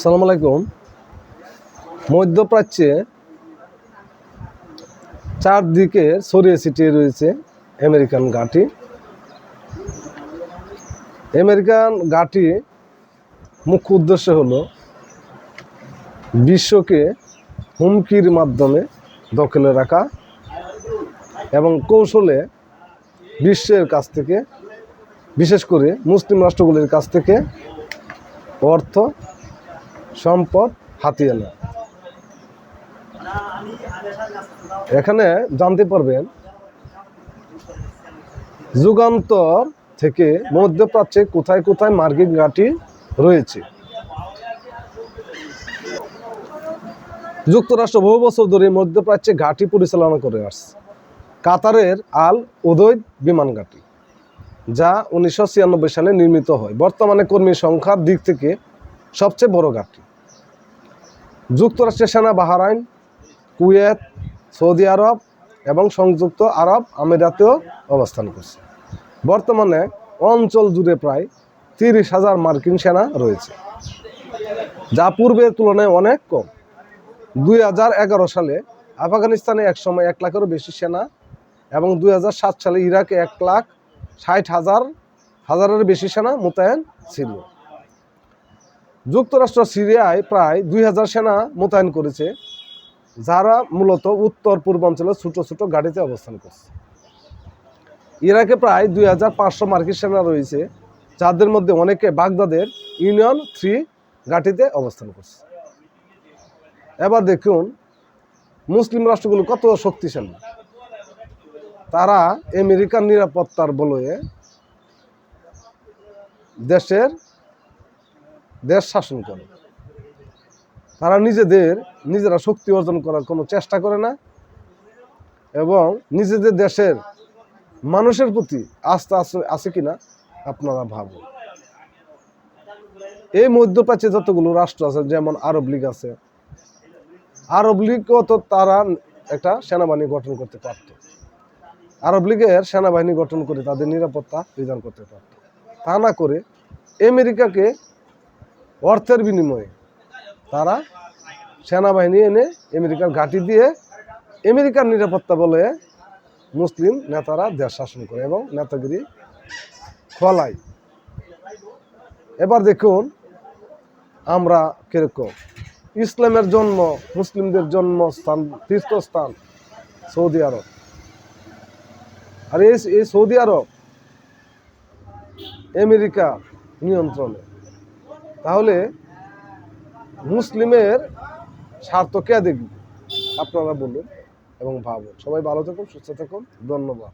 সালাম আলাইকুম। মধ্যপ্রাচ্যে চারদিকে ছড়িয়ে ছিটিয়ে রয়েছে আমেরিকান ঘাঁটি। আমেরিকান ঘাঁটি মুখ্য উদ্দেশ্য হলো বিশ্বকে হুমকির মাধ্যমে দখলে রাখা এবং কৌশলে বিশ্বের কাছ থেকে, বিশেষ করে মুসলিম রাষ্ট্রগুলির কাছ থেকে অর্থ সম্পদ হাতিয়ে নেয়। এখানে জানতে পারবেন, যুগান্তর থেকে মধ্যপ্রাচ্যে কোথায় কোথায় মার্কিন ঘাঁটি রয়েছে। যুক্তরাষ্ট্র বহু বছর ধরে মধ্যপ্রাচ্যে ঘাঁটি পরিচালনা করে আসছে। কাতারের আল উদৈদ বিমান ঘাঁটি, যা উনিশশো ছিয়ানব্বই সালে নির্মিত হয়। বর্তমানে কর্মী সংখ্যার দিক থেকে সবচেয়ে বড় ঘাঁটি। যুক্তরাষ্ট্রের সেনা, বাহারাইন, কুয়েত, সৌদি আরব এবং সংযুক্ত আরব আমিরাতেও অবস্থান করছে। বর্তমানে অঞ্চল জুড়ে প্রায় তিরিশ হাজার মার্কিন সেনা রয়েছে, যা পূর্বের তুলনায় অনেক কম। দুই হাজার এগারো সালে আফগানিস্তানে একসময় এক লাখেরও বেশি সেনা এবং দুই হাজার সাত সালে ইরাকে এক লাখ ষাট হাজার হাজারের বেশি সেনা মোতায়েন ছিল। যুক্তরাষ্ট্র সিরিয়ায় প্রায় দুই হাজার সেনা মোতায়েন করেছে, যারা মূলত উত্তর পূর্বাঞ্চলে ছোট ছোট গাড়িতে অবস্থান করছে। ইরাকে প্রায় দুই হাজার পাঁচশো মার্কিন সেনা রয়েছে, যাদের মধ্যে অনেকে বাগদাদের ইউনিয়ন থ্রি ঘাটিতে অবস্থান করছে। এবার দেখুন, মুসলিম রাষ্ট্রগুলো কত শক্তিশালী। তারা আমেরিকার নিরাপত্তার বলয়ে দেশের দেশ শাসন করে। তারা নিজেদের, নিজেরা শক্তি অর্জন করার কোনো চেষ্টা করে না এবং নিজেদের দেশের মানুষের প্রতি আস্থা আছে কিনা আপনারা ভাবুন। এই মধ্যপ্রাচ্যে যতগুলো রাষ্ট্র আছে, যেমন আরব লীগ আছে, আরব লীগও তো তারা একটা সেনাবাহিনী গঠন করতে পারত। আরব লীগের সেনাবাহিনী গঠন করে তাদের নিরাপত্তা বিধান করতে পারত। তা না করে আমেরিকাকে অর্থের বিনিময়ে তারা সেনাবাহিনী এনে আমেরিকার ঘাঁটি দিয়ে আমেরিকার নিরাপত্তা বলে মুসলিম নেতারা দেশ শাসন করে এবং নেতাগিরি ফলায় এবার দেখুন আমরা কীরকম। ইসলামের জন্ম, মুসলিমদের জন্মস্থান, তীর্থস্থান সৌদি আরব। আর এই সৌদি আরব আমেরিকা নিয়ন্ত্রণে। তাহলে মুসলিমের স্বার্থ কে দেখবে? আপনারা বলুন এবং ভাবুন। সবাই ভালো থাকুন, সুস্থ থাকুন। ধন্যবাদ।